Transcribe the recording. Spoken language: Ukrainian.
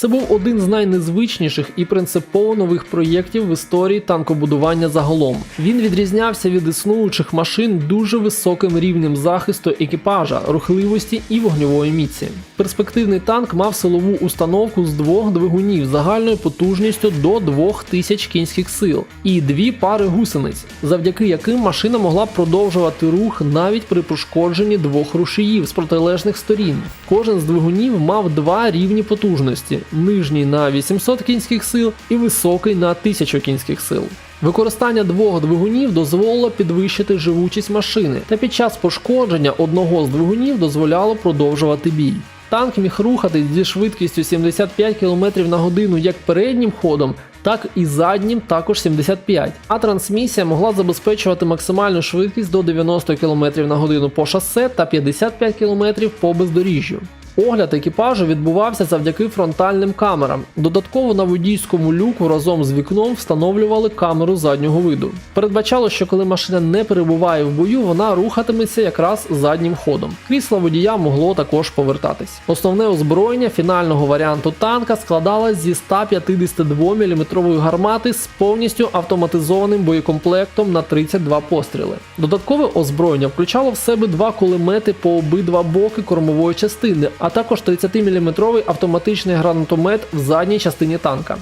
Це був один з найнезвичніших і принципово нових проєктів в історії танкобудування загалом. Він відрізнявся від існуючих машин дуже високим рівнем захисту екіпажа, рухливості і вогневої міці. Перспективний танк мав силову установку з двох двигунів загальною потужністю до 2000 кінських сил і дві пари гусениць, завдяки яким машина могла продовжувати рух навіть при пошкодженні двох рушіїв з протилежних сторін. Кожен з двигунів мав два рівні потужності: нижній на 800 кінських сил і високий на 1000 кінських сил. Використання двох двигунів дозволило підвищити живучість машини, та під час пошкодження одного з двигунів дозволяло продовжувати бій. Танк міг рухатись зі швидкістю 75 км на годину як переднім ходом, так і заднім також 75, а трансмісія могла забезпечувати максимальну швидкість до 90 км на годину по шосе та 55 км по бездоріжжю. Огляд екіпажу відбувався завдяки фронтальним камерам. Додатково на водійському люку разом з вікном встановлювали камеру заднього виду. Передбачало, що коли машина не перебуває в бою, вона рухатиметься якраз заднім ходом. Крісло водія могло також повертатись. Основне озброєння фінального варіанту танка складалось зі 152 мм гармати з повністю автоматизованим боєкомплектом на 32 постріли. Додаткове озброєння включало в себе два кулемети по обидва боки кормової частини, а також 30-мм автоматичний гранатомет в задній частині танка.